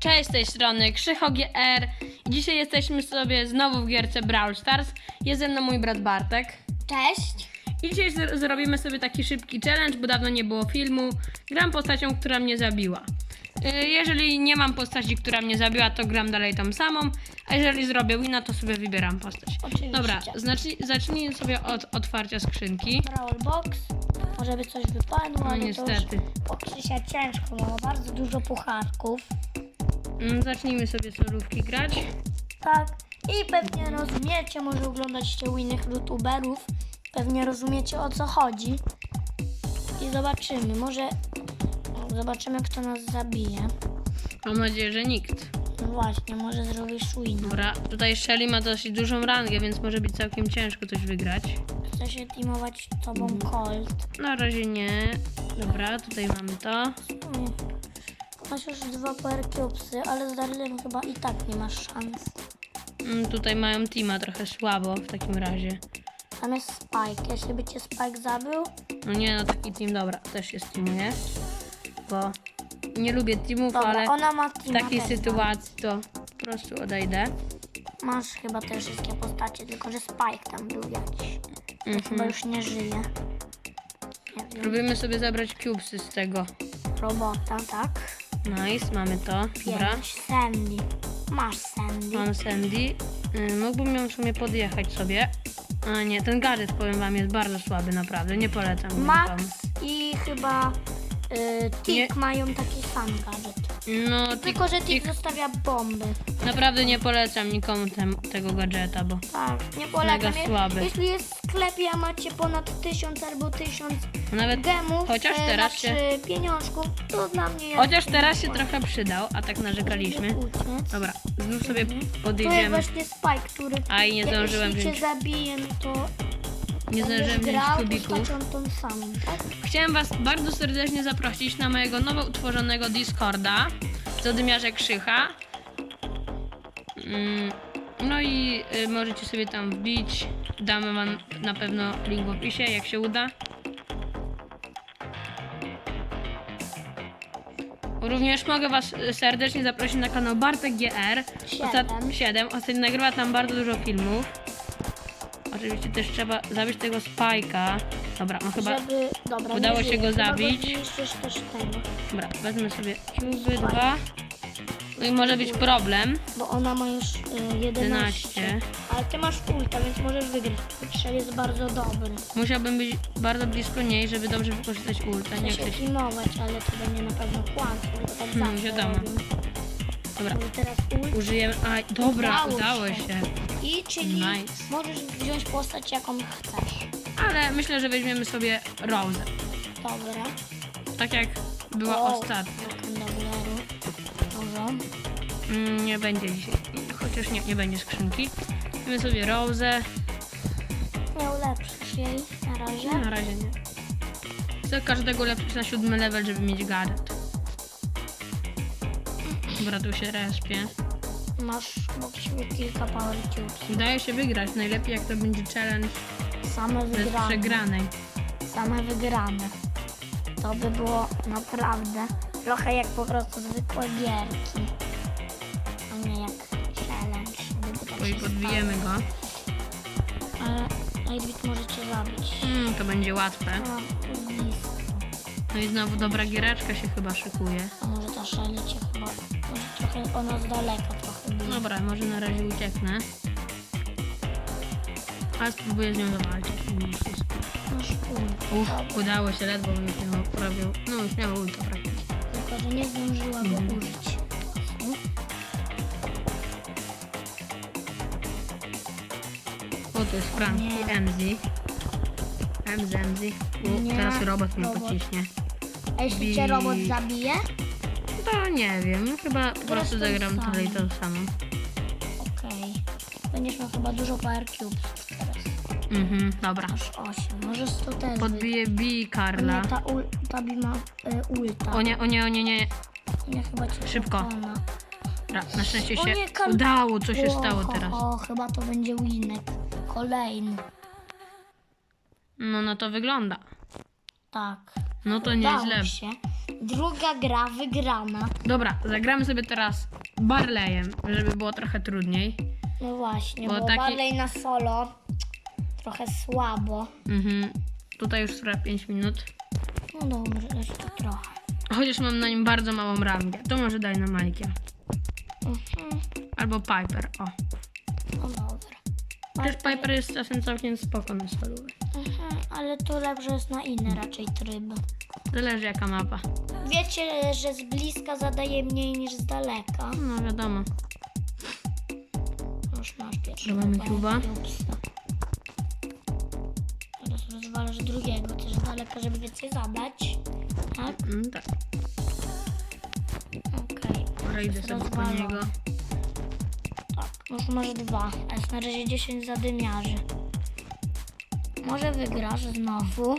Cześć, z tej strony Krzycho GR i dzisiaj jesteśmy sobie znowu w gierce Brawl Stars. Jest ze mną mój brat Bartek. Cześć. I dzisiaj zr- zrobimy sobie taki szybki challenge, bo dawno nie było filmu. Gram postacią, która mnie zabiła. Y, Jeżeli nie mam postaci, która mnie zabiła, to gram dalej tą samą, a jeżeli zrobię wina, to sobie wybieram postać. Oczywiście. Dobra, znaczy, zacznijmy sobie od otwarcia skrzynki. Brawl Box. Może by coś wypadło, No ale niestety. to już po Krzysia ciężko, ma bardzo dużo pucharków. Mm, Zacznijmy sobie solówki grać. Tak. I pewnie rozumiecie, może oglądać u innych youtuberów. Pewnie rozumiecie o co chodzi. I zobaczymy, może zobaczymy kto nas zabije. Mam nadzieję, że nikt. No właśnie, może zrobisz win. Dobra, tutaj Shelly ma dosyć dużą rangę, więc może być całkiem ciężko coś wygrać. Chce się teamować z tobą Colt. Na razie nie. Dobra, tutaj mamy to. Nie. Masz już dwa PR Cubesy, ale z Darlem chyba i tak nie masz szans. Mm, tutaj mają teama trochę słabo w takim razie. Tam jest Spike. Jeśli by cię Spike zabił, No nie, no taki team, dobra, też się teamuje. Bo nie lubię teamów, dobra, ale ona ma w teama takiej też, sytuacji to po prostu odejdę. Masz chyba te wszystkie postacie, tylko że Spike tam był jakiś. To chyba już nie żyje. Nie. Próbujemy sobie zabrać cubesy z tego. Robota, tak? Nice, mamy to. Dobra. Pięć. Sandy. Masz Sandy. Mam Sandy. Y, mógłbym ją w sumie podjechać sobie. A nie, ten gadżet powiem wam jest bardzo słaby, naprawdę. Nie polecam. go nikomu. Max i chyba y, Tick Nie. mają taki sam gadżet. No, tik, Tylko, że tik, zostawia bomby. naprawdę nie polecam nikomu tem, tego gadżeta, bo Tak, nie polecam. Mega Je- słaby. Jeśli jest w sklepie, a macie ponad 1000 albo 1000 nawet gemów, chociaż e, teraz znaczy się, pieniążków, to dla mnie jest... chociaż teraz się trochę przydał, a tak narzekaliśmy. Uciec. Dobra, znów sobie To jest właśnie Spike, który... Aj, nie zdążyłem Jeśli wziąć. cię zabiję, no to... Nie zdążyłem wziąć grał postacią tą samą, tak? Chciałem Was bardzo serdecznie zaprosić na mojego nowo utworzonego Discorda Zadymiarze Krzycha. Mm, No i y, możecie sobie tam wbić. Damy Wam na pewno link w opisie, jak się uda. Również mogę Was y, serdecznie zaprosić na kanał Bartek GR. Siedem. 7. Ostatnio nagrywa tam bardzo dużo filmów. Oczywiście też trzeba zabić tego Spajka. Dobra, no chyba. Żeby... Dobra, udało nie się żyje. go Chyba zabić. zniszczysz też tego, Dobra, wezmę sobie dwa. No i może być problem. bo ona ma już y, 11. 11. Ale ty masz ulta, więc możesz wygrać. Strzel jest bardzo dobry. Musiałbym być bardzo blisko niej, żeby dobrze wykorzystać ulta. Nie Chce się filmować, ale to będzie na pewno kłamstwo, bo tak Hmm, zawsze wiadomo. Dobra, Może teraz ult użyjemy. A, dobra, Udało się. i czyli Nice. możesz wziąć postać jaką chcesz. Ale myślę, że weźmiemy sobie Rose. Dobra. Tak jak była O, ostatnio. Kandableru. Dużo. Mm, Nie będzie dzisiaj. Chociaż nie, nie będzie skrzynki. Weźmiemy sobie Rose. Nie ulepszysz jej na razie. Na razie nie. Chcę każdego lepszyć na siódmy level, żeby mieć gadżet. Dobra, tu się respie. Masz siebie kilka power cubes. Udaje się wygrać. Najlepiej jak to będzie challenge Same bez wygrane. przegranej. Same wygrane. To by było naprawdę trochę jak po prostu zwykłe gierki. A nie jak challenge. Gdyby tak Oj, się podbijemy go. Ale Nightbit może cię zabić. Mm, to będzie łatwe. Blisko. No i znowu dobra giereczka się chyba szykuje. A może ta cię chyba... Trochę ona z daleka trochę. Dobra, może na razie ucieknę. Ale spróbuję z nią zawalczyć. Masz. Uff, udało się, ledwo bym miał prawie... No już miało ulta praktycznie. Tylko, że nie zdążyła go Mhm. użyć. O, to jest Frank Nie. i MZ. MZ, MZ. U, Nie, teraz robot mnie pociśnie. A jeśli cię robot zabije? To nie wiem, chyba po prostu ten zagram sam. dalej to samo. Okej. Będziesz miał chyba dużo power cubes teraz. Mhm, dobra. Masz 8. Możesz to też Podbiję B. Karla. Nie, ta, ul, ta bi ma y, ulta. O nie, o nie, o nie, nie. Nie, chyba cię Szybko. pokona. Dobra, na szczęście O się nie, Karl- udało, co się stało ho, teraz. O, chyba to będzie winek. Kolejny. No, no to wygląda. Tak. No to Udało nieźle. się. Druga gra wygrana. Dobra, zagramy sobie teraz Barleyem, żeby było trochę trudniej. No właśnie, Bo bo, taki- Barley na solo trochę słabo. Mhm. Tutaj już trwa 5 minut. No dobrze, jeszcze trochę. Chociaż mam na nim bardzo małą rangę. To może daj na Majkę. Mhm. Albo Piper, o. No dobra. Też Piper jest czasem całkiem spoko na solo. Mhm, ale to lepsze jest na inne raczej tryby. Zależy jaka mapa. Wiecie, że z bliska zadaje mniej niż z daleka. No wiadomo. Już masz pierwszego. Cuba. upsa. Teraz rozwalasz drugiego, też z daleka, żeby więcej zadać. Tak? Mm, tak. Okej. Dobra, idę sobie po Rozwalam. niego. Tak, już masz dwa. A jest na razie 10 zadymiarzy. Może wygrasz znowu.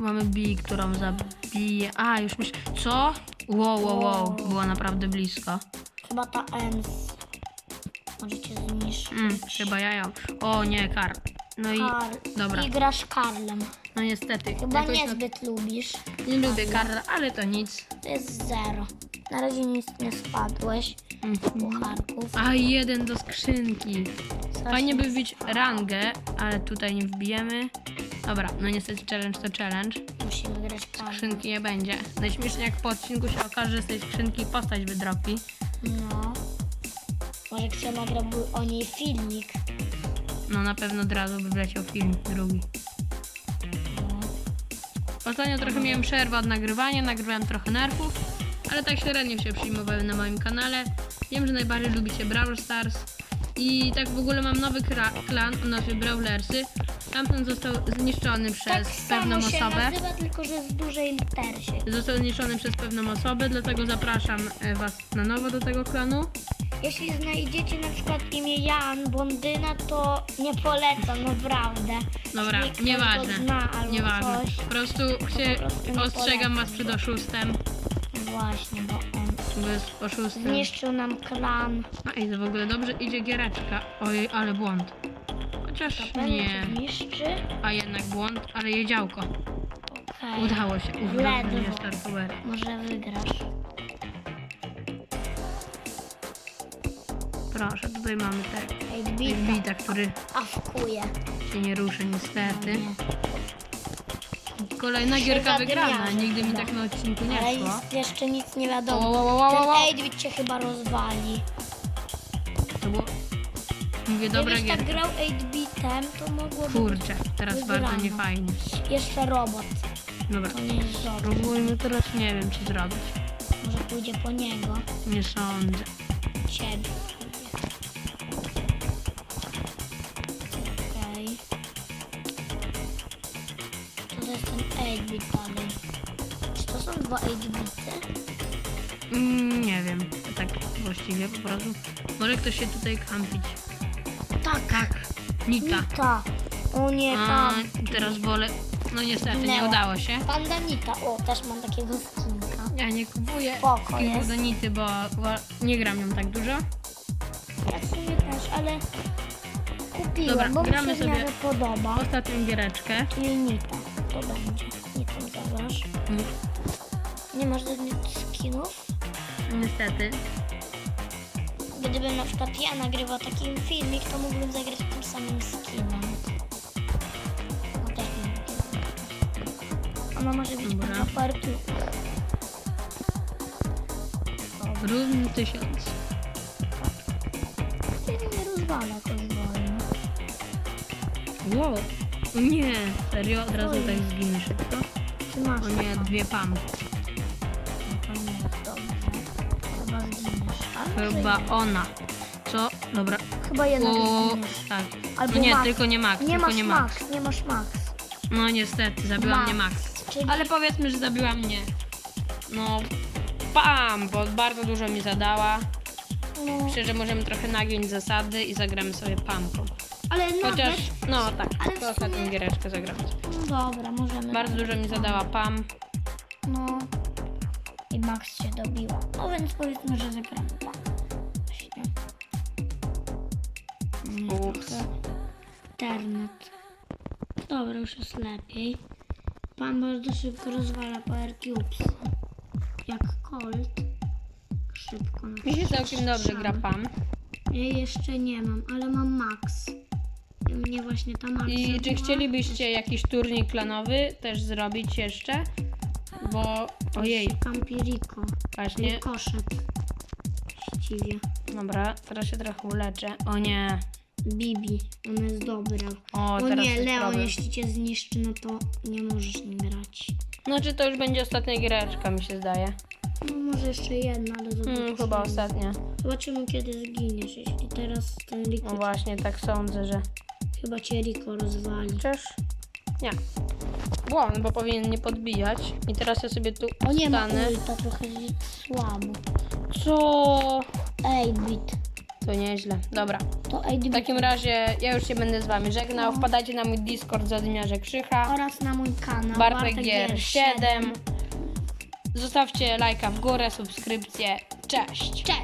Mamy B, którą zabije. A, już myślę. Co? Wow, wow, wow. Była naprawdę blisko. Chyba ta Ens. Możecie zniszczyć. Mm, chyba ja ją. O nie, Kar. No i. Dobra. I grasz Karlem. No niestety. Chyba jakoś niezbyt lubisz. Nie lubię Karla, ale to nic. To jest zero. Na razie nic nie spadłeś. Mhm. Pucharków. A, jeden do skrzynki. Fajnie by wbić rangę, ale tutaj nie wbijemy. Dobra, no niestety challenge to challenge. Musimy grać Karlem. Skrzynki nie będzie. Najśmieszniej jak po odcinku się okaże, że z tej skrzynki postać wydropi. No. Może kto nagrałby o niej filmik. No na pewno od razu by wleciał film drugi. Ostatnio trochę miałem przerwę od nagrywania, nagrywałem trochę nerfów, ale tak średnio się przyjmowałem na moim kanale. Wiem, że najbardziej lubicie Brawl Stars i tak w ogóle mam nowy kra- klan o nazwie Brawlersy. Tamten został zniszczony przez Tak pewną samo się osobę. nazywa, tylko że z dużej litery się. Został zniszczony przez pewną osobę, dlatego zapraszam e, Was na nowo do tego klanu. Jeśli znajdziecie na przykład imię Jan Bondyna, to nie polecam, naprawdę. Dobra, Jeśli ktoś nieważne. go Zna albo Nieważne. coś. Po prostu się po prostu nie ostrzegam Was przed oszustem, Właśnie, bo zniszczył nam klan. A i w ogóle dobrze idzie giereczka. Ojej, ale błąd. Chociaż nie. A jednak błąd, ale je działko. Okej. Udało się. Udało Ledwo. Star Power. Może wygrasz. Proszę, tutaj mamy te Ej, bita. bita, który się nie ruszy niestety. Nie. Kolejna gierka wygrana. Nigdy mi tak na odcinku nie Ale szło. jest jeszcze nic nie Wow, wiadomo. wow, wow, wow, Ten wow. 8-bit cię chyba rozwali. To było... Mówię, dobra Gdybyś tak gierka. grał 8-bitem, to mogłoby Kurczę, teraz Wygrana. bardzo niefajnie. być jeszcze robot. Dobra, To nie jest teraz, nie wiem co zrobić. Może pójdzie po niego. Nie sądzę. Ciebie. Dwa 8-bity? Mm, nie wiem, tak właściwie po prostu. Może ktoś się tutaj kampić. Tak. Tak, Nita. Nita. O nie, A, tam. teraz wolę. No niestety, nie Minęła. udało się. Panda Nita. O, też mam takiego skinka. Ja nie kupuję Spoko jest. do Nity, bo nie gram ją tak dużo. Ja w sumie też, ale kupiłem, Dobra, bo gramy mi się w sobie. podoba. Ostatnią giereczkę. Czyli Nita. To będzie. Zagrasz. Mm, Nie masz żadnych skinów? Niestety. Gdybym na przykład ja nagrywał taki filmik, to mógłbym zagrać tym samym skinem. No też nie wiem. Ona może być Dobra. na parku. Równy tysiąc. Ty nie rozwala go wolno. Wow. O Nie, serio? Od razu Oj. tak zginę szybko. Ty masz O nie, dwie pam. Chyba ona. Co? Dobra. Chyba jednak O, zginiesz. tak. Albo No nie, Max. tylko nie Max, Nie tylko masz nie max. Max. nie masz max. No niestety, zabiła Max, mnie Max. czyli- Ale powiedzmy, że zabiła mnie. No, pam, bo bardzo dużo mi zadała. No, Myślę, że możemy trochę nagiąć zasady i zagramy sobie pamką. ale Chociaż, nawet... no tak, ale w to ostatnią sumie- giereczkę zagramy. No dobra, możemy... Bardzo dużo mi zadała pam. No. I Max się dobiła. No więc powiedzmy, że zagramy. Właśnie. Ups. Internet. Dobra, już jest lepiej. Pan bardzo szybko rozwala Cubes. Jak Colt. Szybko na Mi się całkiem dobrze gra Pam. Ja jeszcze nie mam, ale mam Max. I mnie właśnie ta Max. I czy chcielibyście jakiś turniej klanowy też zrobić jeszcze? Bo ojej, Campirico. właśnie. Rikoszet. Właściwie. Dobra, teraz się trochę uleczę. O nie. Bibi. Ona jest dobra. O, O, teraz nie, jest Leon, problem. jeśli cię zniszczy, no to nie możesz nim grać. Znaczy to już będzie ostatnia giereczka mi się zdaje. No może jeszcze jedna, ale zobaczymy. Hmm, chyba ostatnia. Zobaczymy kiedy zginiesz. Jeśli teraz ten Rico, No właśnie, tak sądzę, że. chyba cię Rico rozwali. Chociaż. Nie. Błąd, bo powinien nie podbijać. I teraz ja sobie tu O nie ma stanę. ulta, trochę słabo. Co? 8-bit. To nieźle. Dobra. To 8-bit W takim razie ja już się będę z wami żegnał. No. Wpadajcie na mój Discord Zadmiarze Krzycha. oraz na mój kanał Bartek Gier 7. Zostawcie lajka w górę, subskrypcję. Cześć! Cześć!